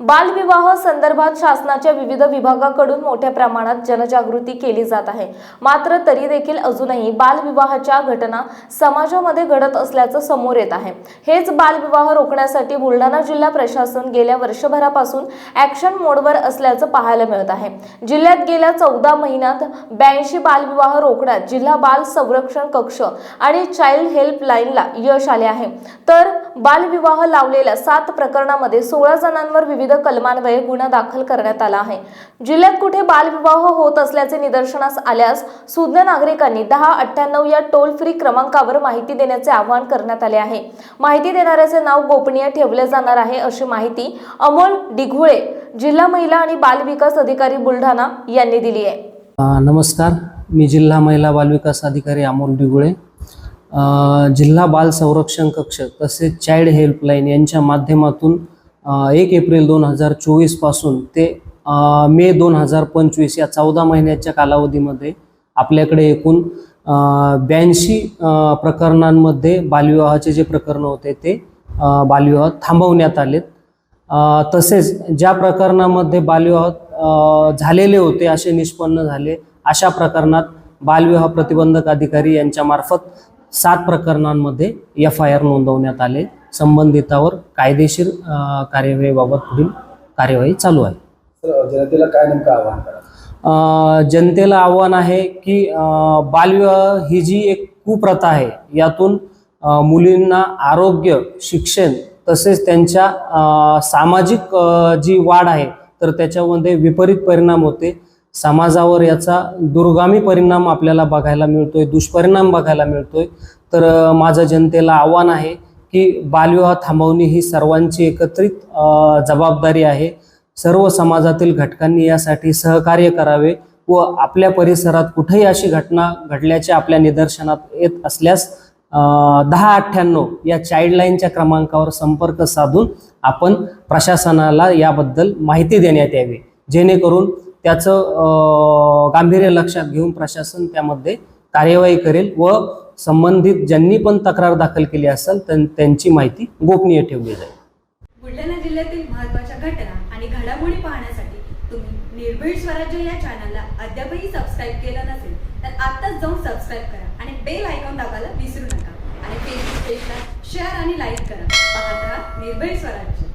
बालविवाह संदर्भात शासनाच्या विविध विभागाकडून मोठ्या प्रमाणात जनजागृती केली जात आहे. मात्र तरी देखील अजूनही बालविवाहाच्या घटना समाजामध्ये घडत असल्याचं समोर येत आहे. हेच बालविवाह रोखण्यासाठी बुलढाणा जिल्हा प्रशासन गेल्या वर्षभरापासून ॲक्शन मोडवर असल्याचं पाहायला मिळत आहे. जिल्ह्यात गेल्या चौदा महिन्यात ब्याऐंशी बालविवाह रोखण्यात जिल्हा बाल संरक्षण कक्ष आणि चाइल्ड हेल्पलाईनला यश आले आहे. तर बालविवाह लावलेल्या सात प्रकरणामध्ये सोळा जणांवर विविध कलमान्वये गुन्हा दाखल करण्यात आला आहे. जिल्ह्यात कुठे बालविवाह होत असल्याचे निदर्शनास आल्यास सुज्ञ नागरिकांनी दहा अठ्ठ्याण्णव या टोल फ्री क्रमांकावर माहिती देण्याचे आवाहन करण्यात आले आहे. माहिती देणाऱ्याचे नाव गोपनीय ठेवले जाणार आहे अशी माहिती अमोल डिघोळे जिल्हा महिला आणि बाल विकास अधिकारी बुलढाणा यांनी दिली आहे. नमस्कार. मी जिल्हा महिला बालविकास अधिकारी अमोल डिगुळे जिल्हा बाल संरक्षण कक्ष तसेच चाइल्ड हेल्पलाईन यांच्या माध्यमातून एक एप्रिल दोन हजार चोवीसपासून ते मे दोन हजार पंचवीस या चौदा महिन्याच्या कालावधीमध्ये आपल्याकडे एकूण ब्याऐंशी प्रकरणांमध्ये बालविवाहाचे जे प्रकरणं होते ते बालविवाह थांबवण्यात आलेत. तसेच ज्या प्रकरणामध्ये बालविवाह झालेले होते असे निष्पन्न झाले अशा प्रकरणात बालविवाह प्रतिबंधक अधिकारी यांच्यामार्फत सात प्रकरणांमध्ये एफ आय आर नोंदवण्यात आले. संबंधितावर कायदेशीर कार्यवाहीबाबत पुढील कार्यवाही चालू आहे. जनतेला काय नेमकं आव्हान करा जनतेला आव्हान आहे की बालविवाह ही जी एक कुप्रथा आहे यातून मुलींना आरोग्य शिक्षण तसेच त्यांच्या सामाजिक जी वाढ आहे तर त्याच्यामध्ये विपरीत परिणाम होते. समाजावर याचा दुर्गामी परिणाम आपल्याला बघायला मिळतोय दुष्परिणाम बघायला मिळतोय. तर माझं जनतेला आव्हान आहे की बालविवाह थांबवणे ही सर्वांची एकत्रित जबाबदारी आहे. सर्व समाजातील घटकांनी यासाठी सहकार्य करावे व आपल्या परिसरात कुठेही अशी घटना घडल्याचे आपल्या निदर्शनात येत असल्यास दहा अठ्ठ्याण्णव या चाइल्डलाईनच्या क्रमांकावर संपर्क साधून आपण प्रशासनाला याबद्दल माहिती देण्यात यावी. जेणेकरून त्याचं गांभीर्य लक्षात घेऊन प्रशासन त्यामध्ये कार्यवाही करेल व संबंधित ज्यांनी पण तक्रार दाखल केली असेल त्यांची माहिती गोपनीय ठेवली जाईल. बुलढाणा जिल्ह्यातील महत्त्वाच्या घटना आणि घडामोडी पाहण्यासाठी तुम्ही निर्भीड स्वराज्य या चॅनलला अद्यापही सबस्क्राईब केलं नसेल तर आत्ताच जाऊन सबस्क्राईब करा आणि बेल आयकॉन दाबायला विसरू नका. आणि फेसबुक पेजला शेअर आणि लाईक करा. पाहत राहा निर्भीड स्वराज्य.